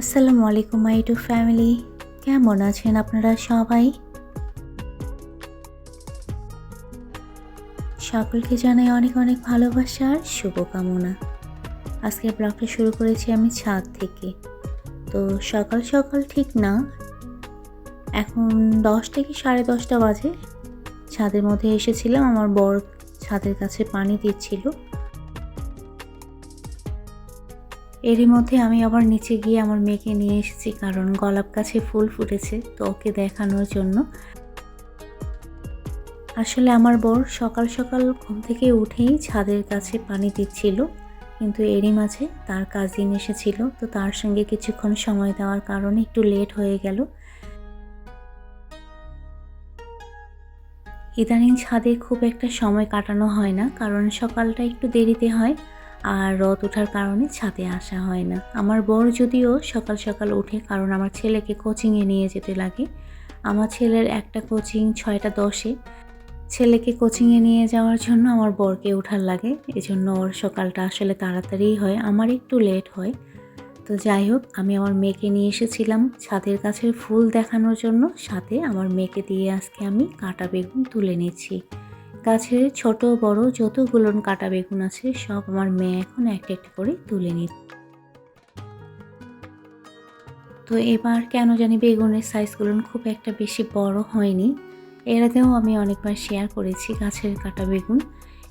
আসসালামু আলাইকুম, মাই two family. কেমন আছেন আপনারা সবাই? সকলকে জানাই অনেক অনেক ভালোবাসা আর শুভকামনা। আজকের ব্লগটা শুরু করেছি আমি ছাদ থেকে। তো সকাল সকাল ঠিক না, এখন দশ থেকে সাড়ে দশটা বাজে? ছাদের মধ্যে এসেছিলাম, আমার বর ছাদের কাছে পানি দিচ্ছিল। এরই মধ্যে আমি আবার নিচে গিয়ে আমার মেয়েকে নিয়ে এসেছি, কারণ গোলাপ গাছে ফুল ফুটেছে তো ওকে দেখানোর জন্য। আসলে আমার বর সকাল সকাল ঘুম থেকে উঠেই ছাদের কাছে পানি দিচ্ছিল, কিন্তু এরই মাঝে তার কাজিন এসেছিল, তো তার সঙ্গে কিছুক্ষণ সময় দেওয়ার কারণে একটু লেট হয়ে গেল। ইদানিং ছাদে খুব একটা সময় কাটানো হয় না, কারণ সকালটা একটু দেরিতে হয়। আর রথ ওঠার কারণে ছাদে আসা হয় না। আমার বর যদিও সকাল সকাল ওঠে, কারণ আমার ছেলেকে কোচিংয়ে নিয়ে যেতে লাগে। আমার ছেলের একটা কোচিং ছয়টা দশে। ছেলেকে কোচিংয়ে নিয়ে যাওয়ার জন্য আমার বরকে ওঠার লাগে। এজন্য ওর সকালটা আসলে তাড়াতাড়িই হয়, আমার একটু লেট হয়। তো যাই হোক, আমি আমার মেয়েকে নিয়ে এসেছিলাম ছাদের গাছের ফুল দেখানোর জন্য। সাথে আমার মেয়েকে দিয়ে আজকে আমি কাটা বেগুন তুলে নিচ্ছি। গাছের ছোট, বড় যতগুলো কাটা বেগুন আছে, সব আমার মেয়ে এখন একটা একটা করে তুলে নিত তো এবার কেন জানি বেগুনের সাইজগুলো খুব একটা বেশি বড় হয়নি। এর আগেও আমি অনেকবার শেয়ার করেছি গাছের কাটা বেগুন।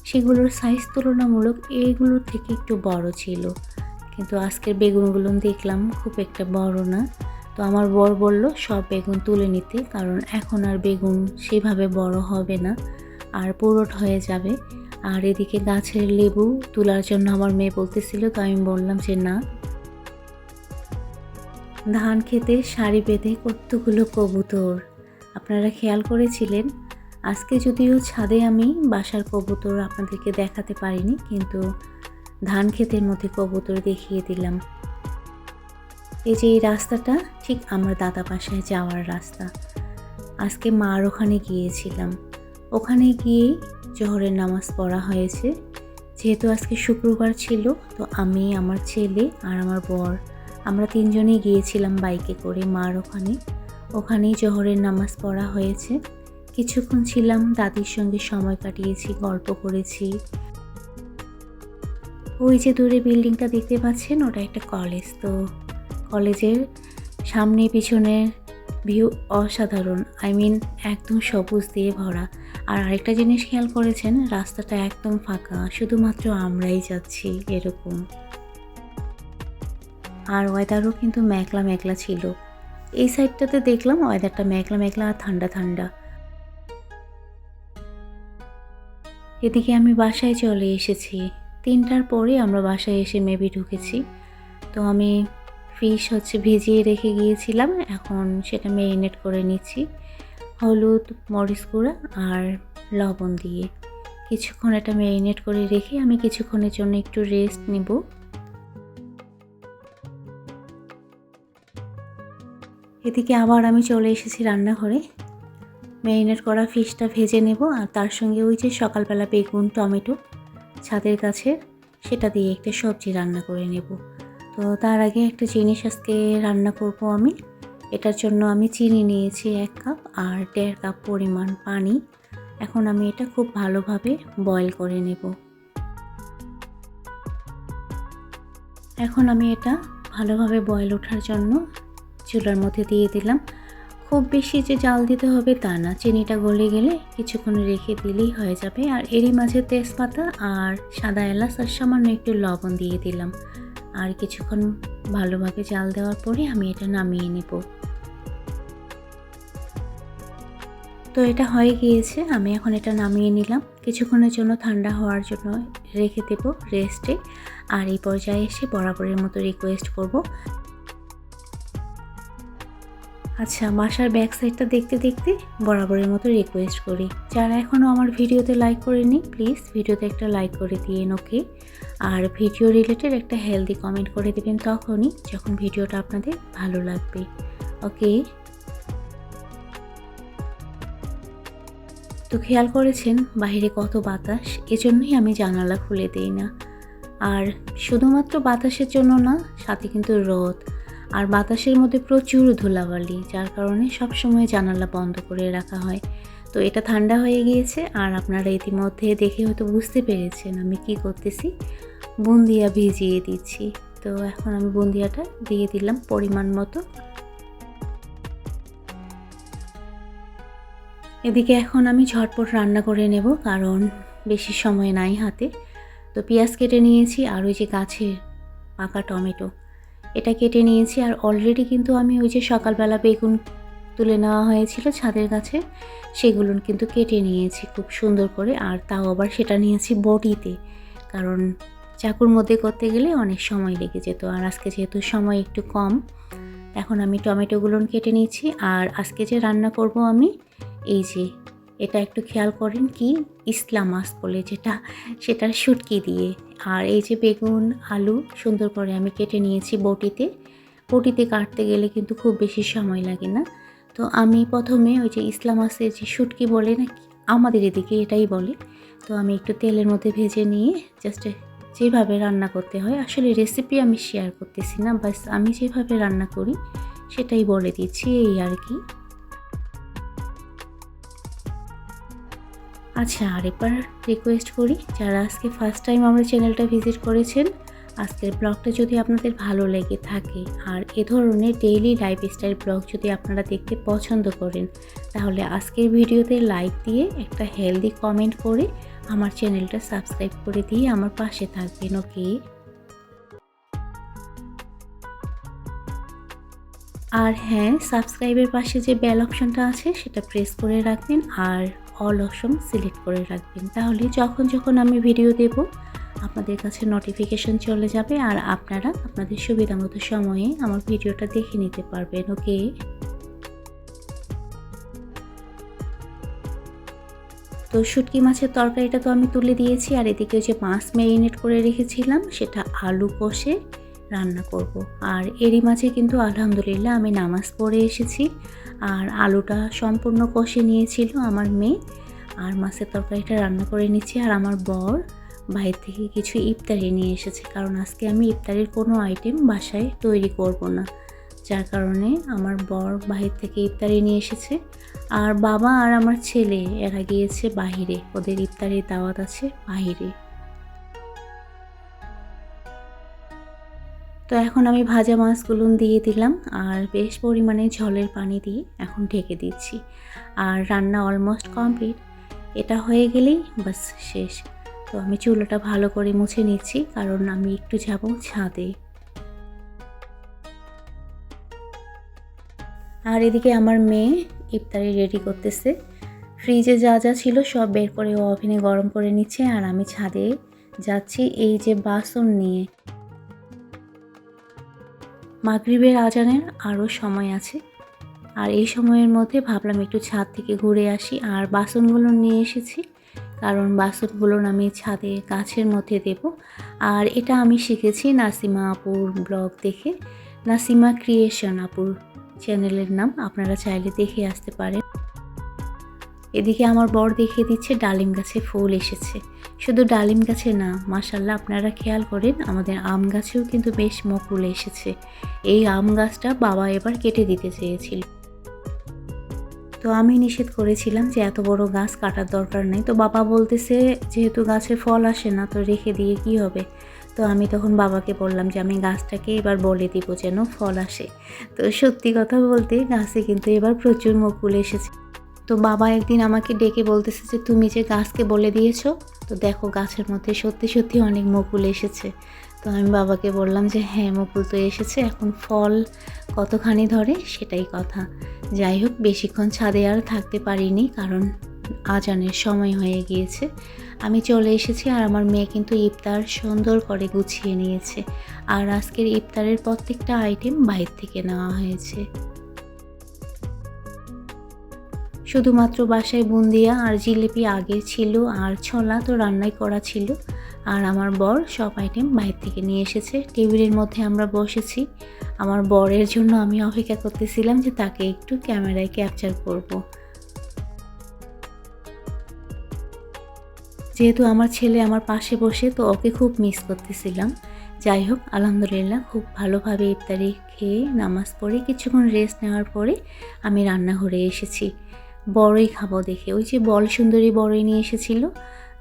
সেগুলোর সাইজ তুলনামূলক এগুলোর থেকে একটু বড় ছিল। কিন্তু আজকের বেগুনগুলো দেখলাম খুব একটা বড় না। তো আমার বর বলল, সব বেগুন তুলে নিতে, কারণ এখন আর বেগুন সেভাবে বড় হবে না। আর পুরোট হয়ে যাবে। আর এদিকে গাছের লেবু তোলার জন্য আমার মেয়ে বলতেছিল, তো আমি বললাম যে না। ধান খেতে শাড়ি বেঁধে কতগুলো কবুতর। আপনারা খেয়াল করেছিলেন? আজকে যদিও ছাদে আমি বাসার কবুতর আপনাদেরকে দেখাতে পারিনি, কিন্তু ধান ক্ষেতের মধ্যে কবুতর দেখিয়ে দিলাম। এই যে এই রাস্তাটা, ঠিক আমার দাদা বাসায় যাওয়ার রাস্তা। আজকে মার ওখানে গিয়েছিলাম। ওখানে গিয়েই জহরের নামাজ পড়া হয়েছে। যেহেতু আজকে শুক্রবার ছিল, তো আমি, আমার ছেলে আর আমার বর, আমরা তিনজনেই গিয়েছিলাম বাইকে করে মার ওখানে। ওখানেই জহরের নামাজ পড়া হয়েছে। কিছুক্ষণ ছিলাম, দাদির সঙ্গে সময় কাটিয়েছি, গল্প করেছি। ওই যে দূরে বিল্ডিংটা দেখতে পাচ্ছেন, ওটা একটা কলেজ। তো কলেজের সামনে পিছনের ভিউ অসাধারণ। আই মিন, একদম সবুজ দিয়ে ভরা। আর আরেকটা জিনিস খেয়াল করেছেন, রাস্তাটা একদম ফাঁকা, শুধুমাত্র আমরাই যাচ্ছি এরকম। আর ওয়েদারও কিন্তু মেঘলা মেঘলা ছিল। এই সাইডটাতে দেখলাম ওয়েদারটা মেঘলা মেঘলা আর ঠান্ডা ঠান্ডা। এদিকে আমি বাসায় চলে এসেছি। তিনটার পরে আমরা বাসায় এসে মেবি ঢুকেছি। তো আমি ফিশ হচ্ছে ভিজিয়ে রেখে গিয়েছিলাম, এখন সেটা মেরিনেট করে নিচ্ছি। হলুদ, মরিচ গুঁড়া আর লবণ দিয়ে। কিছুক্ষণ এটা মেরিনেট করে রেখে আমি কিছুক্ষণের জন্য একটু রেস্ট নিব। এদিকে আবার আমি চলে এসেছি রান্নাঘরে। মেরিনেট করা ফিশটা ভেজে নেব আর তার সঙ্গে ওই যে সকালবেলা বেগুন, টমেটো ছাদের কাছে সেটা দিয়ে একটা সবজি রান্না করে নেব। তো তার আগে একটা জিনিস আজকে রান্না করব আমি। এটার জন্য আমি চিনি নিয়েছি এক কাপ আর দেড় কাপ পরিমাণ পানি। এখন আমি এটা খুব ভালোভাবে বয়েল করে নেব। এখন আমি এটা ভালোভাবে বয়েল ওঠার জন্য চুলার মধ্যে দিয়ে দিলাম। খুব বেশি যে জাল দিতে হবে তা না, চিনিটা গলে গেলে কিছুক্ষণ রেখে দিলেই হয়ে যাবে। আর এরই মাঝে তেজপাতা আর সাদা এলাচ আর সামান্য একটু লবণ দিয়ে দিলাম। আর কিছুক্ষণ ভালোভাবে জাল দেওয়ার পরে আমি এটা নামিয়ে নেব। তো এটা হয়ে গিয়েছে, আমি এখন এটা নামিয়ে নিলাম। কিছুক্ষণের জন্য ঠান্ডা হওয়ার জন্য রেখে দেব রেস্টে। আর এই পর্যায়ে এসে বরাবরের মতো রিকোয়েস্ট করব। আচ্ছা বাসার ব্যাক সাইডটা দেখতে দেখতে বরাবরের মতো রিকোয়েস্ট করি। যারা এখনও আমার ভিডিওতে লাইক করেনি প্লিজ ভিডিওতে একটা লাইক করে দিয়ে ওকে আর ভিডিও রিলেটেড একটা হেলদি কমেন্ট করে দেবেন তখনই যখন ভিডিওটা আপনাদের ভালো লাগবে ওকে তো খেয়াল করেছেন বাইরে কত বাতাস? এজন্যই আমি জানালা খুলে দিই না। আর শুধুমাত্র বাতাসের জন্য না, সাথে কিন্তু রোদ আর বাতাসের মধ্যে প্রচুর ধুলাবালি, যার কারণে সবসময় জানালা বন্ধ করে রাখা হয়। তো এটা ঠান্ডা হয়ে গিয়েছে আর আপনারা ইতিমধ্যে দেখে হয়তো বুঝতে পেরেছেন আমি কি করতেছি। বুন্দিয়া ভিজিয়ে দিচ্ছি। তো এখন আমি বুন্দিয়াটা দিয়ে দিলাম পরিমাণ মতো। এদিকে এখন আমি ঝটপট রান্না করে নেব, কারণ বেশি সময় নাই হাতে। তো পেঁয়াজ কেটে নিয়েছি আর ওই যে গাছের পাকা টমেটো। এটা কেটে নিয়েছি আর অলরেডি কিন্তু আমি ওই যে সকালবেলা বেগুন তুলে নেওয়া হয়েছিল ছাদের গাছে সেগুলো কিন্তু কেটে নিয়েছি খুব সুন্দর করে আর তাও আবার সেটা নিয়েছি বটিতে। কারণ চাকুর মধ্যে করতে গেলে অনেক সময় লেগে যেত আর আজকে যেহেতু সময় একটু কম, এখন আমি টমেটোগুলো কেটে নিয়েছি আর আজকে যে রান্না করব আমি, এই যে এটা একটু খেয়াল করেন কি, ইসলাম মাছ বলে যেটা সেটা শুটকি দিয়ে। আর এই যে বেগুন, আলু সুন্দর করে আমি কেটে নিয়েছি বটিতে। বটিতে কাটতে গেলে কিন্তু খুব বেশি সময় লাগে না। তো আমি প্রথমে ওই যে ইসলাম মাছের যে শুটকি বলে না আমাদের এদিকে এটাই বলে। তো আমি একটু তেলের মধ্যে ভেজে নিয়ে জাস্ট যেভাবে রান্না করতে হয়, আসলে রেসিপি আমি শেয়ার করতেছি না, বাস আমি যেভাবে রান্না করি সেটাই বলে দিচ্ছি, এই আর কি। আচ্ছা আরেকবার রিকোয়েস্ট করি, যারা আজকে ফার্স্ট টাইম আমার চ্যানেলটা ভিজিট করেছেন, আজকের ব্লগটা যদি আপনাদের ভালো লেগে থাকে, আর এ ধরনের ডেইলি লাইফস্টাইল ব্লগ যদি আপনারা দেখতে পছন্দ করেন, তাহলে আজকের ভিডিওতে লাইক দিয়ে একটা হেলদি কমেন্ট করে আমার চ্যানেলটা সাবস্ক্রাইব করে দিয়ে আমার পাশে থাকবেন ওকে আর হ্যাঁ সাবস্ক্রাইবের পাশে যে বেল অপশনটা আছে, সেটা প্রেস করে রাখবেন, আর অল অপশন সিলেক্ট করে রাখবেন। তাহলে যখন যখন আমি ভিডিও দেব, আপনাদের কাছে নোটিফিকেশন চলে যাবে আর আপনারা আপনাদের সুবিধা মতো সময়ে আমার ভিডিওটা দেখে নিতে পারবেন, ওকে? তো শুটকি মাছের তরকারিটা তো আমি তুলে দিয়েছি আর এদিকে যে মাছ ম্যারিনেট করে রেখেছিলাম, সেটা আলু কষে রান্না করব। আর এরই মাঝে কিন্তু আলহামদুলিল্লাহ আমি নামাজ পড়ে এসেছি। আর আলুটা সম্পূর্ণ কষে নিয়েছিল আমার মেয়ে। আর মাছের তরকারিটা রান্না করে নিচ্ছি। আর আমার বর বাইরে থেকে কিছু ইফতারি নিয়ে এসেছে। কারণ আজকে আমি ইফতারির কোনো আইটেম বাসায় তৈরি করব না। যার কারণে আমার বর বাহির থেকে ইফতারি নিয়ে এসেছে। আর বাবা আর আমার ছেলে এরা গিয়েছে বাহিরে। ওদের ইফতারির দাওয়াত আছে বাহিরে। তো এখন আমি ভাজা মাছগুলো দিয়ে দিলাম আর বেশ পরিমাণে ঝলের পানি দিয়ে এখন ঢেকে দিচ্ছি। আর রান্না অলমোস্ট কমপ্লিট এটা হয়ে গেলেই বাস শেষ। তো আমি চুলোটা ভালো করে মুছে নিচ্ছি, কারণ আমি একটু যাব ছাদে। আর এদিকে আমার মেয়ে ইফতারি রেডি করতেছে। ফ্রিজে যা যা ছিল সব বের করে ও ওভেনে গরম করে নিচ্ছে, আর আমি ছাদে যাচ্ছি এই যে বাসন নিয়ে। মাগরিবের আজানের আরও সময় আছে। আর এই সময়ের মধ্যে ভাবলাম একটু ছাদ থেকে ঘুরে আসি। আর বাসনগুলো নিয়ে এসেছি, কারণ বাসনগুলো আমি ছাদে গাছের মধ্যে দেব। আর এটা আমি শিখেছি নাসিমা আপুর ব্লগ দেখে। নাসিমা ক্রিয়েশন আপুর চ্যানেলের নাম আপনারা চাইলে দেখে আসতে পারেন। এদিকে আমার বর দেখিয়ে দিচ্ছে ডালিম গাছে ফুল এসেছে। শুধু ডালিম গাছে না মাসাল্লাহ আপনারা খেয়াল করেন, আমাদের আম গাছেও কিন্তু বেশ মকুল এসেছে। এই আম গাছটা বাবা এবার কেটে দিতে চেয়েছিল। তো আমি নিষেধ করেছিলাম যে এত বড় গাছ কাটার দরকার নেই। তো বাবা বলতেছে, যেহেতু গাছে ফল আসে না, তো রেখে দিয়ে কি হবে? তো আমি তখন বাবাকে বললাম যে, আমি গাছটাকে এবার বলে দিব যেন ফল আসে। তো সত্যি কথা বলতে গাছে কিন্তু এবার প্রচুর মকুল এসেছে। তো বাবা একদিন আমাকে ডেকে বলতেছে যে, তুমি যে গাছকে বলে দিয়েছ, তো দেখো গাছের মধ্যে সত্যি সত্যি অনেক মুকুল এসেছে। তো আমি বাবাকে বললাম যে হ্যাঁ মুকুল তো এসেছে, এখন ফল কতখানি ধরে সেটাই কথা। যাই হোক, বেশিক্ষণ ছাদে আর থাকতে পারিনি, কারণ আজানের সময় হয়ে গিয়েছে। আমি চলে এসেছি আর আমার মেয়ে কিন্তু ইফতার সুন্দর করে গুছিয়ে নিয়েছে। আর আজকের ইফতারের প্রত্যেকটা আইটেম বাইরে থেকে নেওয়া হয়েছে। শুধুমাত্র বাসায় বুন্দিয়া আর জিলিপি আগে ছিল আর ছোলা তো রান্নাই করা ছিল। আর আমার বর সব আইটেম বাইরে থেকে নিয়ে এসেছে। টেবিলের মধ্যে আমরা বসেছি। আমার বরের জন্য আমি অপেক্ষা করতেছিলাম যে তাকে একটু ক্যামেরায় ক্যাপচার করব। যেহেতু আমার ছেলে আমার পাশে বসে তো ওকে খুব মিস করতেছিলাম। যাই হোক, আলহামদুলিল্লাহ খুব ভালোভাবে ইফতারি খেয়ে নামাজ পড়ে কিছুক্ষণ রেস্ট নেওয়ার পরে আমি রান্নাঘরে এসেছি। বড়ই খাব দেখে। ওই যে বল সুন্দরী বড়ই নিয়ে এসেছিল,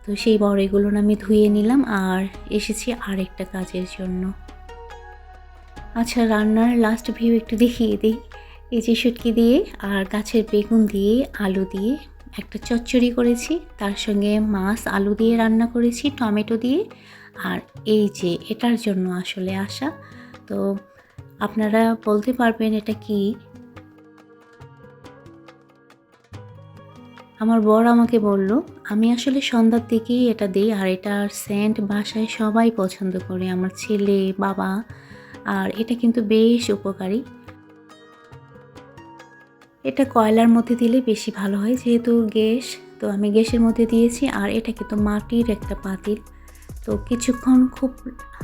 তো সেই বড়ইগুলো আমি ধুয়ে নিলাম আর এসেছি আরেকটা কাজের জন্য। আচ্ছা রান্নার লাস্ট ভিউ একটু দেখিয়ে দিই। এই যে শুটকি দিয়ে আর গাছের বেগুন দিয়ে আলু দিয়ে একটা চচ্চড়ি করেছি, তার সঙ্গে মাছ, আলু দিয়ে রান্না করেছি, টমেটো দিয়ে। আর এই যে এটার জন্য আসলে আসা তো আপনারা বলতে পারবেন এটা কি? আমার বর আমাকে বলল, আমি আসলে সন্ধ্যার দিকেই এটা দিই, আর এটার সেন্ট বাসায় সবাই পছন্দ করে, আমার ছেলে, বাবা, আর এটা কিন্তু বেশ উপকারী। এটা কয়লার মধ্যে দিলে বেশি ভালো হয়, যেহেতু গ্যাস, তো আমি গ্যাসের মধ্যে দিয়েছি, আর এটা কিন্তু মাটির একটা পাতিল। তো কিছুক্ষণ খুব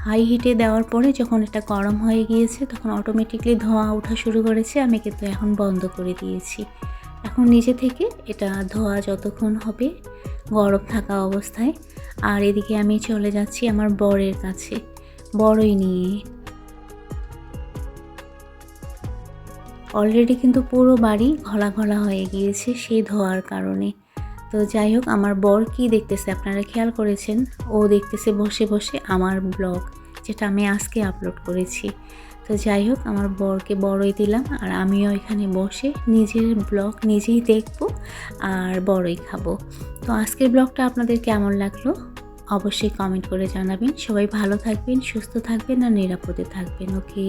হাই হিটে দেওয়ার পরে যখন এটা গরম হয়ে গিয়েছে, তখন অটোমেটিকলি ধোঁয়া ওঠা শুরু করেছে, আমি কিন্তু এখন বন্ধ করে দিয়েছি। এখন নিজে থেকে এটা ধোয়া যতক্ষণ হবে, গরম থাকা অবস্থায়। আর এদিকে আমি চলে যাচ্ছি আমার বরের কাছে বড়ই নিয়ে। অলরেডি কিন্তু পুরো বাড়ি ঘলা ঘলা হয়ে গিয়েছে সেই ধোয়ার কারণে। তো যাই হোক, আমার বর কি দেখতেছে আপনারা খেয়াল করেছেন? ও দেখতেছে বসে বসে আমার ব্লগ, যেটা আমি আজকে আপলোড করেছি। তো যাই হোক, আমার বরকে বড়ই দিলাম আর আমিও এখানে বসে নিজের ব্লগ নিজেই দেখব আর বড়ই খাব। তো আজকের ব্লগটা আপনাদের কেমন লাগল? অবশ্যই কমেন্ট করে জানাবেন। সবাই ভালো থাকবেন, সুস্থ থাকবেন আর নিরাপদে থাকবেন ওকে